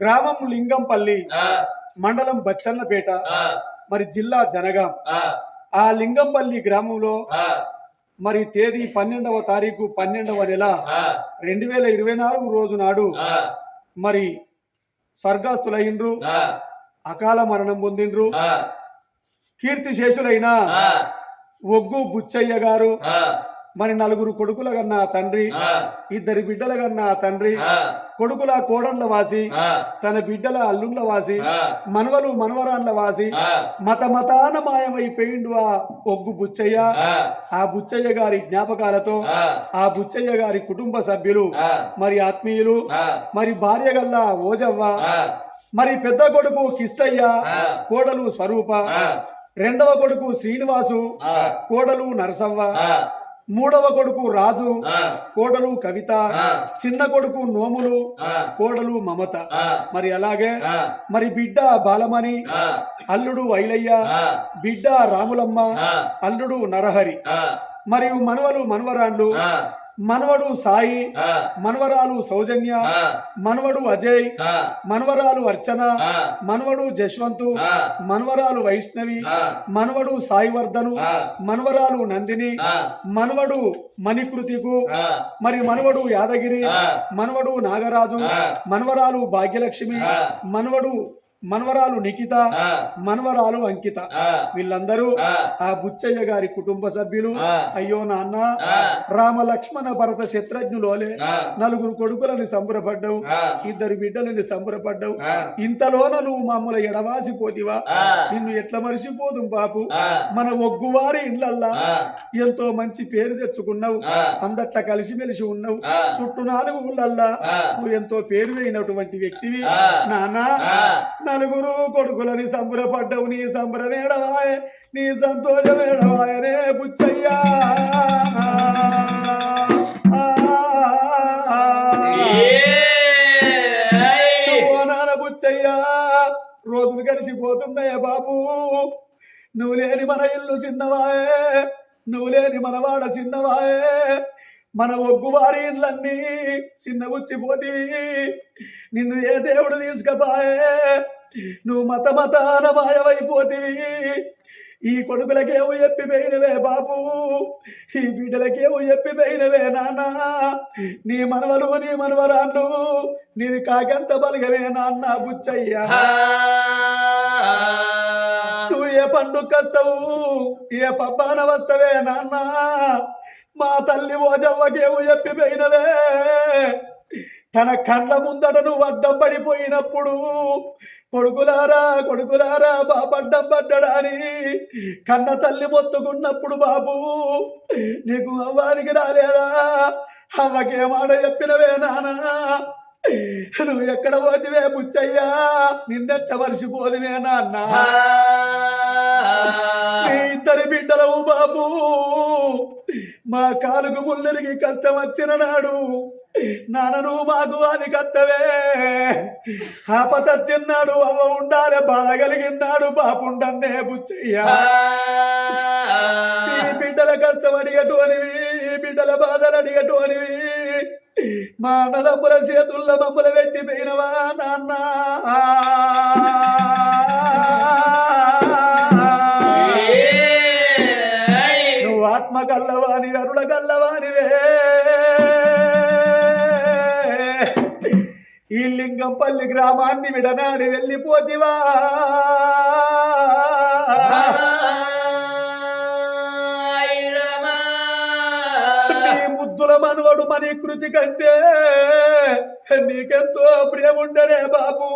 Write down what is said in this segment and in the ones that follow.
గ్రామం లింగంపల్లి మండలం బచ్చన్నపేట మరి జిల్లా జనగాం. ఆ, లింగంపల్లి గ్రామంలో మరి తేదీ పన్నెండవ తారీఖు పన్నెండవ నెల రెండు వేల ఇరవై నాలుగు రోజు నాడు మరి స్వర్గాస్తులైండ్రు ఆ, అకాల మరణం పొందిండ్రు. ఆ, కీర్తి శేషులైన ఆ, ఒగ్గు బుచ్చయ్య గారు మరి నలుగురు కొడుకుల కన్నా తండ్రి ఇద్దరి బిడ్డల కన్నా తండ్రి కొడుకుల కోడండ్ల వాసి తన బిడ్డల అల్లుండ్ల వాసి మనవలు మనవరాండ్ల వాసి మత మతాన మాయమైపోయిండు ఆ ఒగ్గు బుచ్చయ్య. ఆ, బుచ్చయ్య గారి జ్ఞాపకాలతో ఆ, బుచ్చయ్య గారి కుటుంబ సభ్యులు మరి ఆత్మీయులు మరి భార్య గల్లా ఓజవ్వ మరి పెద్ద కొడుకు కిష్టయ్య కోడలు స్వరూప రెండవ కొడుకు శ్రీనివాసు కోడలు నరసవ్వ మూడవ కొడుకు రాజు కోడలు కవిత చిన్న కొడుకు నోములు కోడలు మమత. మరి అలాగే మరి బిడ్డ బాలమణి అల్లుడు ఐలయ్య బిడ్డ రాములమ్మ అల్లుడు నరహరి. మరియు మనవలు మనవరాండ్లు ఆ, మనవడు సాయి మనవరాలు సౌజన్య మనవడు అజయ్ మనవరాలు అర్చన మనవడు జశ్వంతు మనవరాలు వైష్ణవి మనవడు సాయివర్ధను ఆ, మనవరాలు నందిని మనవడు మణికృతికు మరి మనవడు యాదగిరి మనవడు నాగరాజు మనవరాలు భాగ్యలక్ష్మి మనవడు మనవరాలు నిఖిత మనవరాలు అంకిత. వీళ్ళందరూ ఆ, బుచ్చయ్య గారి కుటుంబ సభ్యులు అయ్యో నాన్న రామ లక్ష్మణ భరత శత్రుఘ్నులోలే. నలుగురు కొడుకులని సంబరపడ్డావు ఇద్దరు బిడ్డలని సంబరపడ్డావు. ఇంతలోన నువ్వు మమ్మల్ని ఎడవాసిపోతివా? నిన్ను ఎట్లా మరిచిపోదు బాపు? మన ఒగ్గువారి ఇళ్ళల్లా ఆ, ఎంతో మంచి పేరు తెచ్చుకున్నావు. అందట్లా కలిసిమెలిసి ఉన్నావు. చుట్టూ నాలుగు ఊళ్ళల్లా నువ్వు ఎంతో పేరు అయినటువంటి వ్యక్తివి. నానా. నలుగురు కొడుకులని సంబరపడ్డవు నీ సంబరమేడవాయ నీ సంతోషమేడవాయనే బుచ్చయ్యా. ఓ నాన్న బుచ్చయ్యా. రోజులు గడిచిపోతున్నాయే బాబు. నువ్వు లేని మన ఇల్లు చిన్నవాయే నువ్వు లేని మన వాడ చిన్నవాయే. మన ఒగ్గువారి ఇళ్ళన్నీ చిన్న ఉచ్చిపోతివి నిన్ను ఏ దేవుడు తీసుకపోయే? నువ్వు మత మతాన మాయమైపోతివి. ఈ కొడుకులకేమో ఎప్పిపోయినవే బాబు ఈ బిడ్డలకేమో ఎప్పిపోయినవే నాన్న. నీ మనవలు నీ మనవరాళ్ళు నీది కాకెంత బలగవే నాన్న బుచ్చయ్యా. నువ్వు ఏ పండుగస్తావు ఏ పబ్బాన వస్తవే నాన్న? మా తల్లి ఓజవ్వకేమో ఎప్పిపోయినవే తన కళ్ళ ముందట నువ్వు అడ్డం పడిపోయినప్పుడు కొడుకులారా కొడుకులారా బాబడ్డం పడ్డడాని కన్న తల్లి మొత్తుకున్నప్పుడు బాబు నీకు అవ్వానికి రాలేదా? అవ్వకేమాడ చెప్పినవే నానా. నువ్వు ఎక్కడ పోతివే బుచ్చయ్యా? నిన్నెట్ట మర్చిపోదివే నాన్న. ఇద్దరి బిడ్డలవు బాబు. మా కాలుకు ముళ్ళనికి కష్టం వచ్చిన నాడు నాన్నను మాకు అని కత్తవే ఆపతచ్చిన్నాడు అవ్వ ఉండాలి బాధ కలిగినాడు పాపుండన్నే బుచ్చయ్యా. ఈ బిడ్డల కష్టం అడిగటోనివి ఈ బిడ్డల బాధలు అడిగటోనివి మా అన్నదమ్ముల చేతుల్లో మమ్మల పెట్టి పోయినవా నాన్న? లింగంపల్లి గ్రామాన్ని విడనాడి వెళ్ళిపోతివా. నీ ముద్దుల మనవడు మనీ కృతి కంటే నీకెంతో ప్రేముండనే బాబు.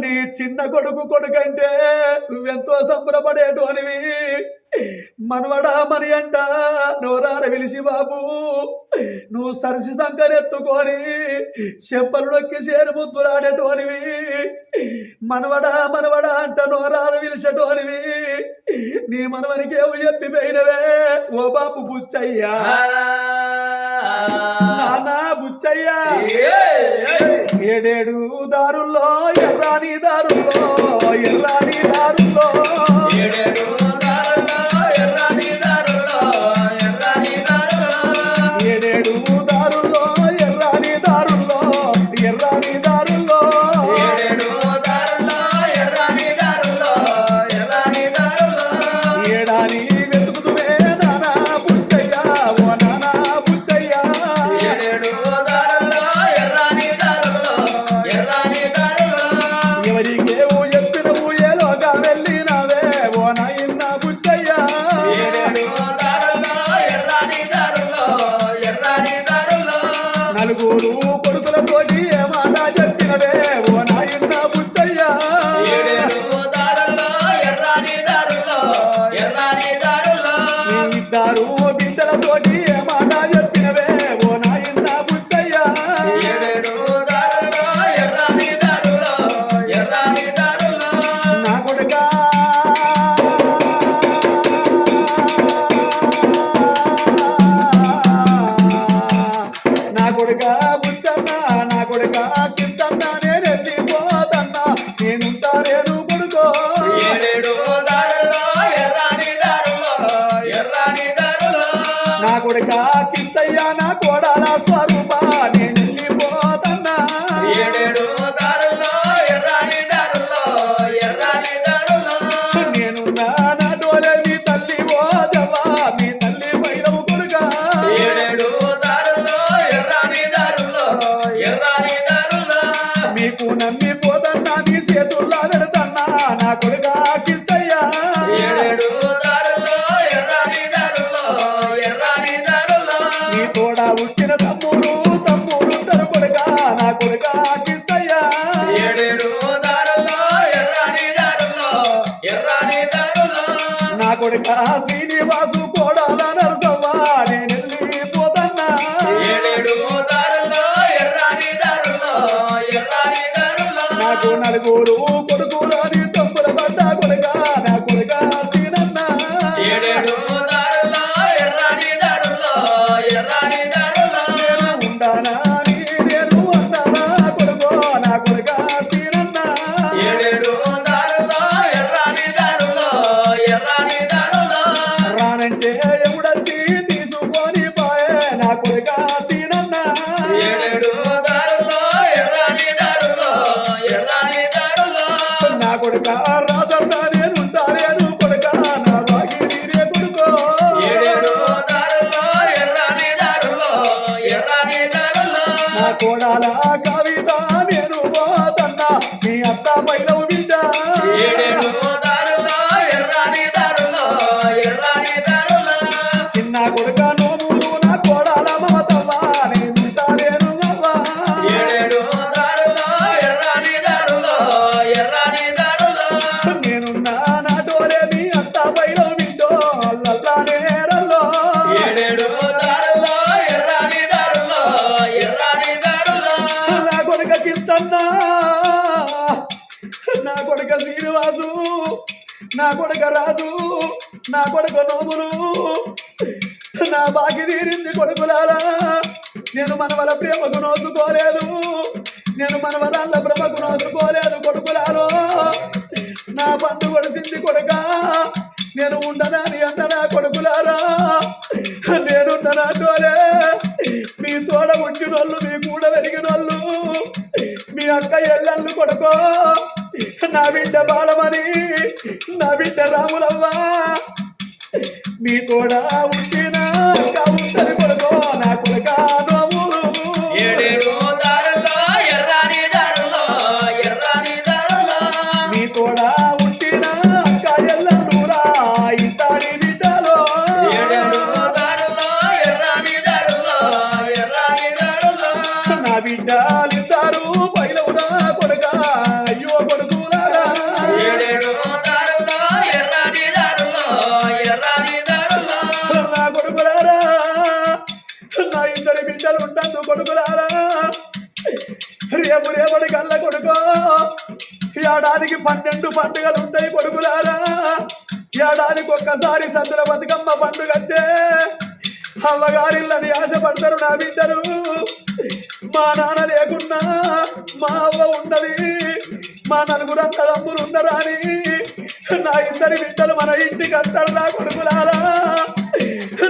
నీ చిన్న కొడుకు కొడుకంటే నువ్వెంతో సంబరపడేటోనివి. మనవడా మని అంట. నోరార పిలిచి బాబు. నువ్వు సరసి సంకరెత్తుకొని చెంపలు నొక్కి చేరు ముద్దులాడేటోనివి మనవడా మనవడా అంట నోరార పిలిచేటోనివి నీ మనవనికి ఏమి చెప్పిపోయినవే. ఓ బాబు బుచ్చయ్యా. నానా బుచ్చయ్యా. ఏడేడు దారుల్లో ఎర్రాని దారుల్లో ఎర్రాని దారుల్లో. నా కొడుక కిచ్చయ్యా నా కోడల స్వరూపాన్ని నా నా శ్రీనివాసు కోడాల నరసవ్వ నాకు నలుగురు కొడుకు నా కొడుక రాజు నా కొడుకు నోములు నా బాకి తీరింది కొడుకులాలా నేను వల్ల ప్రేమకు నోసుకోలేదు నేను మన మనవరాళ్ళ భ్రమకు నోసుకోలేదు కొడుకులాలో నా పండు కొడిసింది కొడుక నేను ఉండనా నీ అన్ననా కొడుకులారా. ఉండనా తోలే మీ తోడ ఉంచిన మీ కూడా పెరిగిన వాళ్ళు మీ అక్క ఎల్లళ్ళు కొడుకో. నా బిడ్డ బాలమని నా బిడ్డ రాములవ్వ. మీ కూడా ఉంటేనా కావుంటది కొడుకో నాకు దీక్షలు ఉండద్దు కొడుకులారా. రేపు రేపటి కళ్ళ కొడుకో. ఏడాదికి పన్నెండు పండుగలు ఉంటాయి కొడుకులారా. ఏడాదికి ఒక్కసారి సందుల బతుకమ్మ పండుగ అంటే అమ్మగారిళ్ళని ఆశపడతారు నా బిడ్డలు. మా నాన్న లేకున్నా మా అవ్వ ఉన్నది. మా నలుగురు అన్నదమ్ములు ఉన్నరా అని నా ఇద్దరి బిడ్డలు మన ఇంటికి అంటారు నా కొడుకులారా.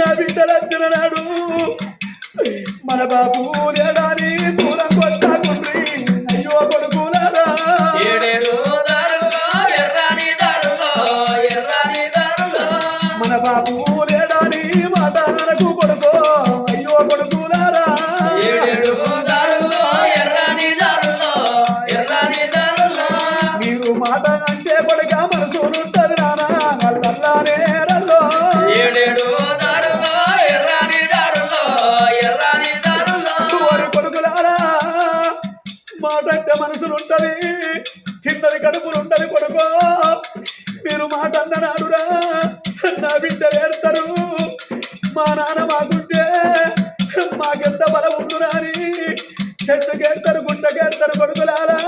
నా బిడ్డలు వచ్చిన నాడు మన బాబు లేడాని దూరం కొట్టా గుండ్రి అయ్యో కొడుకులారా. ఏడేడు దారులో ఎర్రాని దారులో ఎర్రాని దారులో మన బాబు పెద్ద అంటే మనసులు ఉంటది. చిన్నది కడుపులు కొడుకో. మీరు మాట అన్ననాడురా నా బిడ్డలు ఏడతారు మా నాన్న మాకుంటే మాకెంత బలం ఉండురా అని. చెట్టుకెడతారు గుంటకెడతారు కొడుకులారా.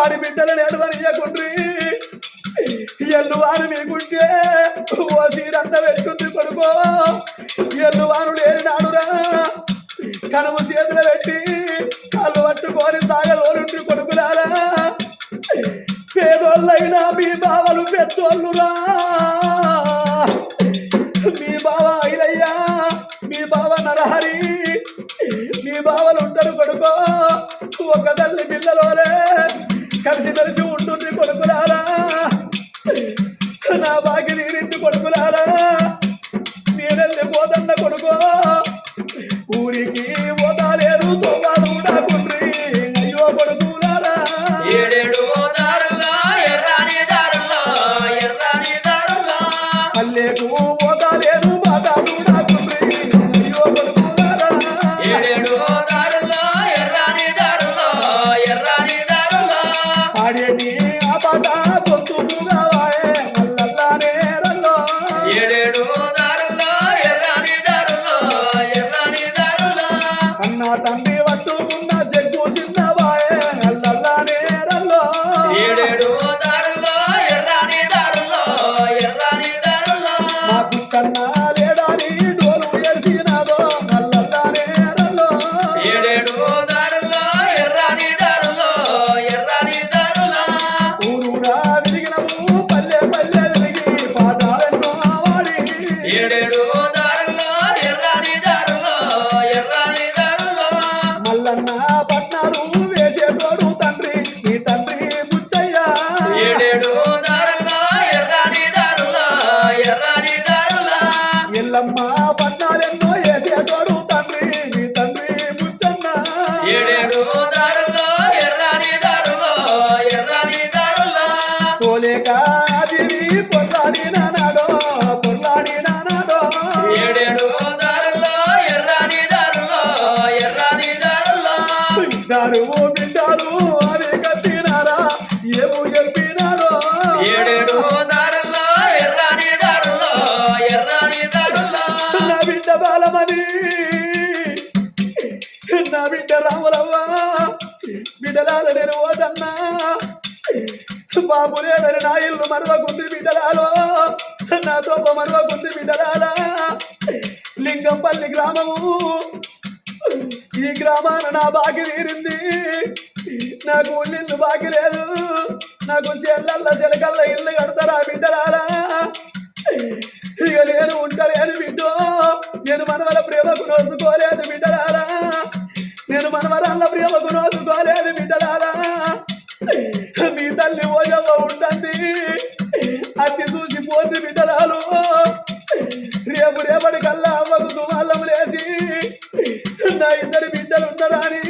ఆడి బిడ్డలను ఎడవనియకుండ్రి ఎల్లు వారు మీకుంటే ఓ సీరంతా పెట్టుకుంది కొడుకో. ఎల్లు వారు లేని నాడురా కనుము చేతులు పెట్టి నా మీ బావలు పెద్దోళ్ళురా. మీ బావ ఇలయ్యా మీ బావ నరహరి. మీ బావలు ఉంటారు కొడుకో ఒక తల్లి పిల్లలోనే కలిసి మెలిసి ఉంటుంది కొడుకులారా. నా బాకి నీరింది కొడుకులారా. నేనెళ్ళి పోతన్న కొడుకో. నాకు బిడ్డలాల నేను ఓదన్నా బాబు లేడని నా ఇల్లు మరవకుంది బిడ్డలాలో. నా తోప మరవకుంది బిడ్డలాలా. లింగంపల్లి గ్రామము. ఈ గ్రామాన నా బాకి తీరింది. నాకు ఇల్లు బాకి లేదు. నాకు చెల్లల్ల చెలకల్ల ఇల్లు కడతారా బిడ్డలారా ఇక నేను ఉండలేను బిడ్డో. నేను మనవల ప్రేమకు నోసుకోలేదు బిడ్డలారా నేను మనవరాళ్ళ ప్రేమకు నోసుకోలేదు బిడ్డలారా. మీ తల్లి ఓజమ్మ ఉంటుంది అతి చూసి పోతే బిడ్డలాలు. రేపు రేపటి కల్లా అమ్మకు దుమాళ్ళం లేసి నా ఇద్దరు బిడ్డలు ఉండరాని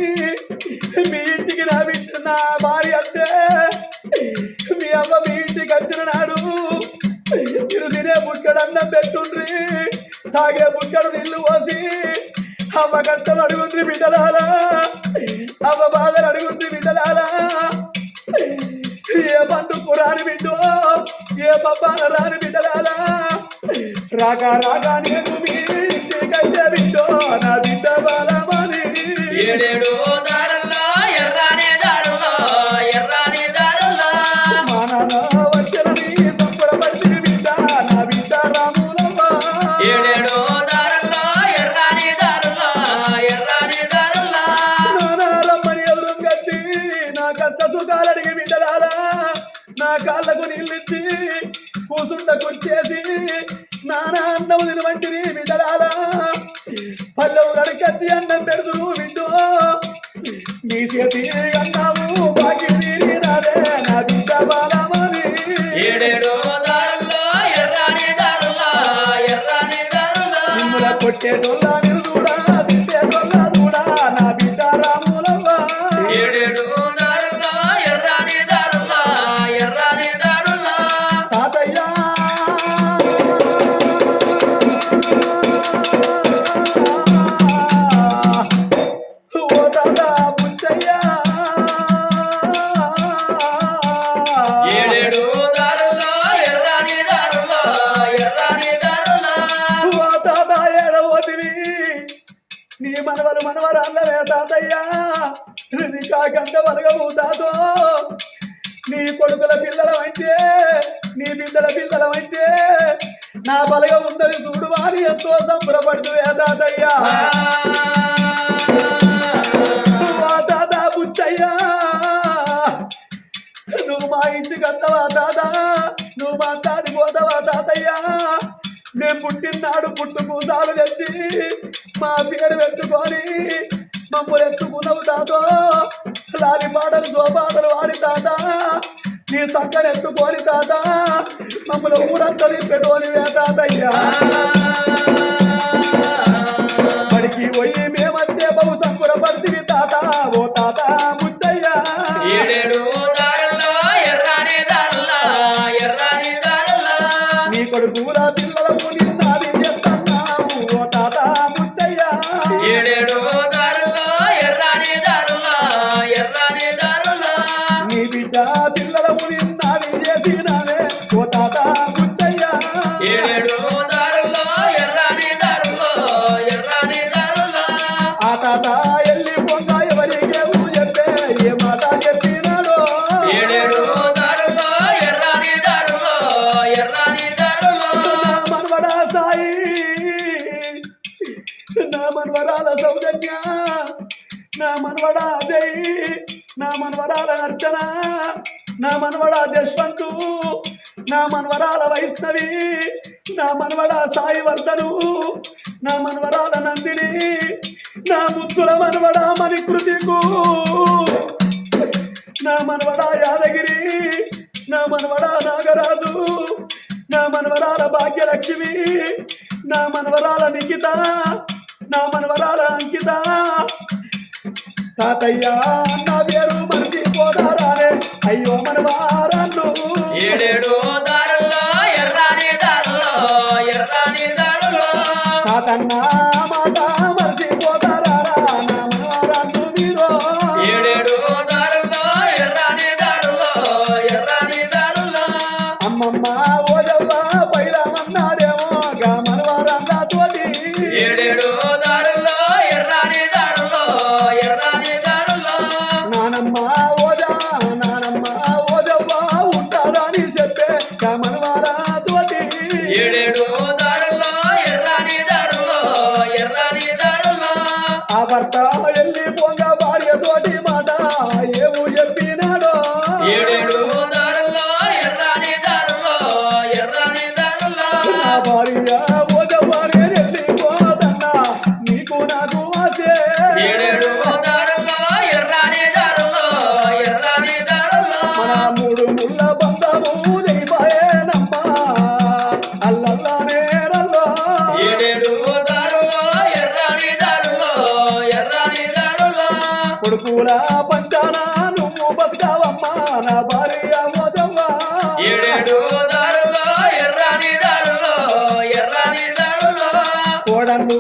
అని మీ ఇంటికి నా బిడ్డ నా భార్య అంతే మీ అమ్మ మీ ఇంటికి వచ్చిన నాడు మీరు తినే బుక్కడు అన్నం పెట్టుండ్రి తాగే బుక్కడు నీళ్ళు పోసి అమ్మ కష్టం అడుగుండ్రి బిడ్డలాలా అమ్మ బాధలు అడుగుండ్రి బిడ్డలాలా ఏ పండుగ రాని బిడ్డో ఏ పబ్బాల రాని బిడ్డలాలా రాక రాగా నేను మీ ఇంటికైతే బిడ్డో నా బిడ్డ బాలమని ఏడేడు నా కాళ్ళకు నీళ్ళిచ్చి కూసుండ కుర్చేసి నానా అన్నం తినవంటివి బిడ్డలాలా పల్లెవు గడకచ్చి అన్నం పెడుతురు బిడ్డో నీ చేతి అన్నావు బాకి తీరినారే నా బిడ్డ బాలమని. ఏడేడు దారుల్లో ఎర్రాని ఎర్రాని కొట్టేటోళ్ళ నీ మనవలు మనవరాళ్ళవే తాతయ్యా. రుది కాకంత వరగము తాతో. నీ కొడుకుల పిల్లలమైతే నీ బిడ్డల పిల్లలమైతే నా బలగ ఉందని చూడు అని ఎంతో సంబరపడుతుంది తాతయ్యా. ఇంటికి వస్తావా దాదా? నువ్వు మాట్లాడిపోతావా తాతయ్యా? మేము పుట్టినాడు పుట్టుకు సాలు తెచ్చి మా పేరు పెట్టుకొని మమ్మల్ని ఎత్తుకున్నావు తాతో. లాలి పాటలు జోపాటలు వాడి తాత. నీ సంకని ఎత్తుకొని తాత. మమ్మల్ని ఊరంతా పెట్టుకొని తాతయ్యా. బడికి పోయి మేమంతే బహు సంకురపడితే తాత. ఓ తాత కొడుకుల పిల్లలకు నిన్నది చేస్తున్నావు ఓ తాత ముచ్చయ్యా. ఏడేడు దారుల్లో ఎర్రాని దారుల్లో ఎర్రాని దారుల్లో నీ బిడ్డ పిల్లలకు నిన్నది చేసినావే ఓ తాత అర్చన. నా మనవడా జశ్వంతు నా మనవరాల వైష్ణవి. నా మనవడా సాయి వర్ధను నా మనవరాల నందిని. నా ముత్తుల మనవడా మణికృతికు. నా మనవడా యాదగిరి. నా మనవడా నాగరాజు. నా మనవరాల భాగ్యలక్ష్మి. నా మనవరాల నిఖిత. నా మనవరాల అంకిత. తాతయ్య నా పేరు మర్చిపోదారానే అయ్యో మనవారాలు ఏడేడు దారుల్లో ఎర్రాని దారుల్లో ఎర్రాని దారుల్లో. తాతన్న మాట ఆ కొడుకుల పంచాన? నువ్వు బతకావమ్మా నా భార్య ఓజవ్వ ఏడేడు దారుల్లో ఎర్రాని దారుల్లో ఎర్రాని కోడన్ను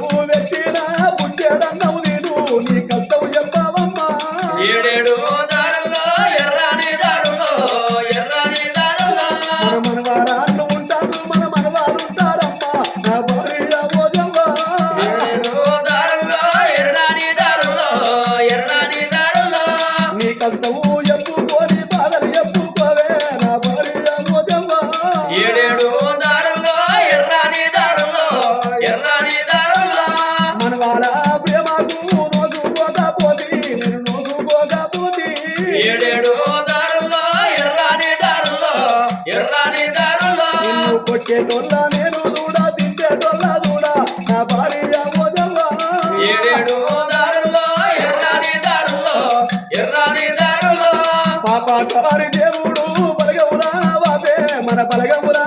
నేను నా భార్య ఏడేడు ఎర్రాని ఎర్రాని దారుల్లో. పాపాకారి దేవుడు బలగమురా వాపే. మన బలగమురా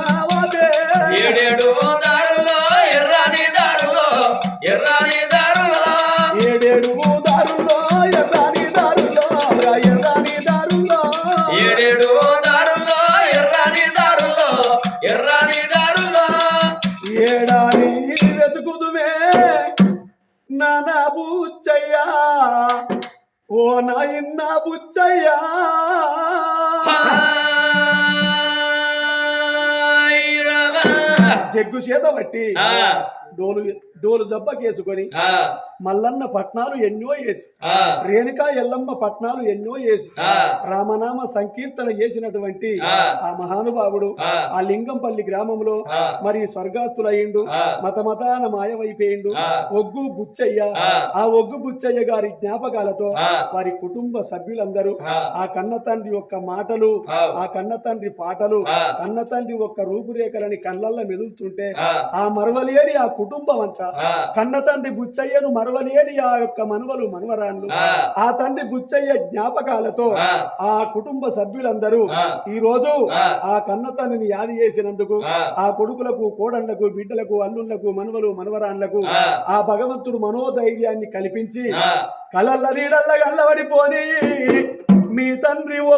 జగ్గు చేత బట్టి డోలు డోలు జబ్బకేసుకొని ఆ మల్లన్న పట్నాలు ఎన్నో వేసి రేణుకా ఎల్లమ్మ పట్నాలు ఎన్నో వేసి రామనామ సంకీర్తన చేసినటువంటి ఆ. మహానుభావుడు ఆ. లింగంపల్లి గ్రామంలో. మరి స్వర్గాస్తులయ్యిండు. మత మతాన మాయమైపోయిండు. ఒగ్గు బుచ్చయ్య ఆ. ఒగ్గు బుచ్చయ్య గారి జ్ఞాపకాలతో. వారి కుటుంబ సభ్యులందరూ ఆ. కన్న తండ్రి యొక్క మాటలు ఆ. కన్న తండ్రి పాటలు. కన్న తండ్రి యొక్క రూపురేఖలని కళ్ళల్లో మెదులుతుంటే ఆ. మరవలేని ఆ కుటుంబం అంతా. కన్న తండ్రి బుచ్చయ్యను మరవలేని ఆ యొక్క మనవలు మనవరాళ్ళు ఆ. తండ్రి బుచ్చయ్య జ్ఞాపకాలతో ఆ. కుటుంబ సభ్యులందరూ. ఈ రోజు ఆ. కన్న తండ్రిని యాది చేసినందుకు ఆ. కొడుకులకు కోడళ్ళకు బిడ్డలకు అల్లుళ్ళకు మనవలు మనవరాళ్ళకు ఆ. భగవంతుడు మనోధైర్యాన్ని కల్పించి. కలల్ల నీడల్ల గల్లబడిపోని మీ తండ్రి ఓ